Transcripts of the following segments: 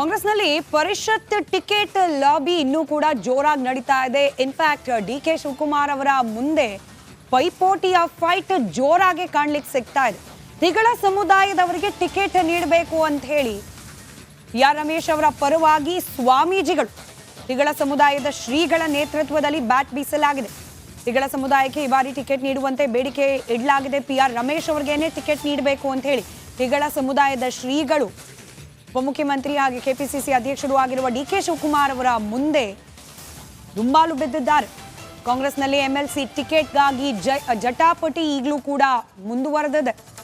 ಕಾಂಗ್ರೆಸ್ನಲ್ಲಿ ಪರಿಷತ್ ticket lobby ಇನ್ನೂ ಕೂಡ ಜೋರಾಗಿ ನಡೀತಾ ಇದೆ. ಇನ್ಫ್ಯಾಕ್ಟ್ ಡಿ ಕೆ ಶಿವಕುಮಾರ್ ಅವರ ಮುಂದೆ ಪೈಪೋಟಿಯ ಫೈಟ್ ಜೋರಾಗಿ ಕಾಣ್ಲಿಕ್ಕೆ ಸಿಗ್ತಾ ಇದೆ. ತಿಗಳ ಸಮುದಾಯದವರಿಗೆ ಟಿಕೆಟ್ ನೀಡಬೇಕು ಅಂತ ಹೇಳಿ ಆರ್ ರಮೇಶ್ ಅವರ ಪರವಾಗಿ ಸ್ವಾಮೀಜಿಗಳು ತಿಗಳ ಸಮುದಾಯದ ಶ್ರೀಗಳ ನೇತೃತ್ವದಲ್ಲಿ ಬ್ಯಾಟ್ ಬೀಸಲಾಗಿದೆ. ತಿಗಳ ಸಮುದಾಯಕ್ಕೆ ಈ ಬಾರಿ ಟಿಕೆಟ್ ನೀಡುವಂತೆ ಬೇಡಿಕೆ ಇಡಲಾಗಿದೆ. ಪಿ ಆರ್ ರಮೇಶ್ ಅವರಿಗೇನೆ ಟಿಕೆಟ್ ನೀಡಬೇಕು ಅಂತ ಹೇಳಿ ತಿಗಳ ಸಮುದಾಯದ ಶ್ರೀಗಳು ಉಪಮುಖ್ಯಮಂತ್ರಿ ಹಾಗೆ ಕೆಪಿಸಿಸಿ ಅಧ್ಯಕ್ಷರು ಆಗಿರುವ ಡಿ ಕೆ ಶಿವಕುಮಾರ್ ಅವರ ಮುಂದೆ ದುಂಬಾಲು ಬಿದ್ದಿದ್ದಾರೆ. ಕಾಂಗ್ರೆಸ್ನಲ್ಲಿ ಎಂಎಲ್ಸಿ ಟಿಕೆಟ್ಗಾಗಿ ಜಟಾಪಟಿ ಈಗಲೂ ಕೂಡ ಮುಂದುವರೆದಿದೆ.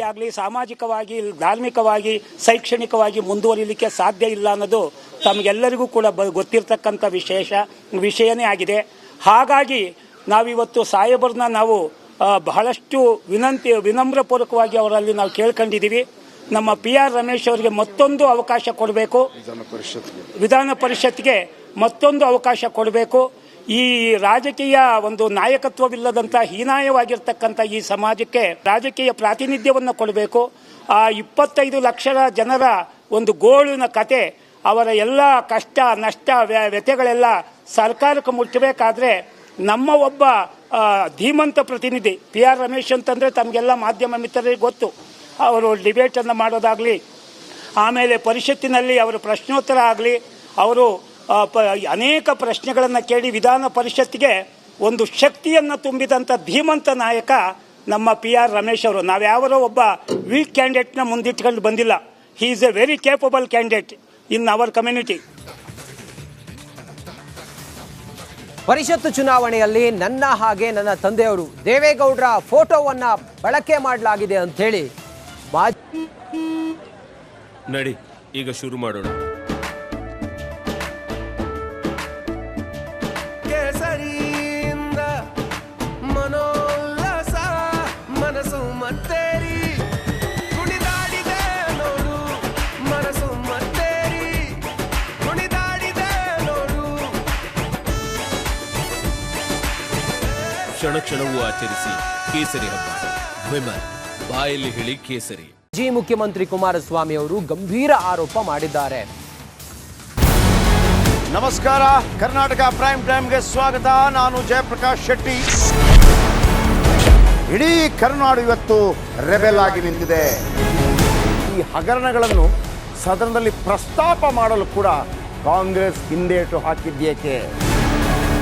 ಆಗಲಿ, ಸಾಮಾಜಿಕವಾಗಿ, ಧಾರ್ಮಿಕವಾಗಿ, ಶೈಕ್ಷಣಿಕವಾಗಿ ಮುಂದುವರಿಲಿಕ್ಕೆ ಸಾಧ್ಯ ಇಲ್ಲ ಅನ್ನೋದು ತಮಗೆಲ್ಲರಿಗೂ ಕೂಡ ಬ- ಗೊತ್ತಿರ್ತಕ್ಕಂಥ ವಿಶೇಷ, ವಿಷಯನೇ ಆಗಿದೆ. ಹಾಗಾಗಿ ನಾವಿವತ್ತು ಸಾಹೇಬರನ್ನ ನಾವು ಬಹಳಷ್ಟು ವಿನಂತಿ ವಿನಮ್ರಪೂರ್ವಕವಾಗಿ ಅವರಲ್ಲಿ ನಾವು ಕೇಳ್ಕೊಂಡಿದ್ದೀವಿ. ನಮ್ಮ ಪಿ ಆರ್ ರಮೇಶ್ ಅವರಿಗೆ ಮತ್ತೊಂದು ಅವಕಾಶ ಕೊಡಬೇಕು. ವಿಧಾನ ಪರಿಷತ್ಗೆ ಮತ್ತೊಂದು ಅವಕಾಶ ಕೊಡಬೇಕು. ಈ ರಾಜಕೀಯ ಒಂದು ನಾಯಕತ್ವವಿಲ್ಲದಂತ ಹೀನಾಯವಾಗಿರ್ತಕ್ಕಂಥ ಈ ಸಮಾಜಕ್ಕೆ ರಾಜಕೀಯ ಪ್ರಾತಿನಿಧ್ಯವನ್ನು ಕೊಡಬೇಕು. ಆ ಇಪ್ಪತ್ತೈದು ಲಕ್ಷ ಜನರ ಒಂದು ಗೋಳಿನ ಕತೆ ಅವರ ಎಲ್ಲ ಕಷ್ಟ ನಷ್ಟ ವ್ಯ- ವ್ಯಥೆಗಳೆಲ್ಲ ಸರ್ಕಾರಕ್ಕೆ ಮುಟ್ಟಬೇಕಾದ್ರೆ ನಮ್ಮ ಒಬ್ಬ ಧೀಮಂತ ಪ್ರತಿನಿಧಿ ಪಿ ಆರ್ ರಮೇಶ್ ಅಂತಂದ್ರೆ ತಮಗೆಲ್ಲ ಮಾಧ್ಯಮ ಮಿತ್ರರಿಗೆ ಗೊತ್ತು. ಅವರು ಡಿಬೇಟನ್ನು ಮಾಡೋದಾಗ್ಲಿ, ಆಮೇಲೆ ಪರಿಷತ್ತಿನಲ್ಲಿ ಅವರು ಪ್ರಶ್ನೋತ್ತರ ಆಗಲಿ, ಅವರು ಅನೇಕ ಪ್ರಶ್ನೆಗಳನ್ನು ಕೇಳಿ ವಿಧಾನ ಪರಿಷತ್ತಿಗೆ ಒಂದು ಶಕ್ತಿಯನ್ನು ತುಂಬಿದಂಥ ಧೀಮಂತ ನಾಯಕ ನಮ್ಮ ಪಿ ಆರ್ ರಮೇಶ್ ಅವರು. ನಾವ್ಯಾವರೋ ಒಬ್ಬ ವೀಕ್ ಕ್ಯಾಂಡಿಡೇಟ್ನ ಮುಂದಿಟ್ಕೊಂಡು ಬಂದಿಲ್ಲ. He is a very capable candidate in our community ಪರಿಷತ್ತು ಚುನಾವಣೆಯಲ್ಲಿ ನನ್ನ ಹಾಗೆ ನನ್ನ ತಂದೆಯವರು ದೇವೇಗೌಡರ ಫೋಟೋವನ್ನ ಬಳಕೆ ಮಾಡಲಾಗಿದೆ ಅಂತೇಳಿ ಮಾಜಿ ನಡಿ, ಈಗ ಶುರು ಮಾಡೋಣ. ಕ್ಷಣ ಕ್ಷಣವೂ ಆಚರಿಸಿ ಕೇಸರಿ ಹಬ್ಬ. ವಿಮಲ್ ಬಾಯಲ್ಲಿ ಹೇಳಿ ಕೇಸರಿ. ಮಾಜಿ ಮುಖ್ಯಮಂತ್ರಿ ಕುಮಾರಸ್ವಾಮಿ ಅವರು ಗಂಭೀರ ಆರೋಪ ಮಾಡಿದ್ದಾರೆ. ನಮಸ್ಕಾರ ಕರ್ನಾಟಕ ಪ್ರೈಮ್ ಟೈಮ್ಗೆ ಸ್ವಾಗತ. ನಾನು ಜಯಪ್ರಕಾಶ್ ಶೆಟ್ಟಿ. ಇಡೀ ಕರ್ನಾಡು ಇವತ್ತು ರೆಬೆಲ್ ಆಗಿ ನಿಂತಿದೆ. ಈ ಹಗರಣಗಳನ್ನು ಸದನದಲ್ಲಿ ಪ್ರಸ್ತಾಪ ಮಾಡಲು ಕೂಡ ಕಾಂಗ್ರೆಸ್ ಹಿಂದೇಟು ಹಾಕಿದ್ದೇಕೆ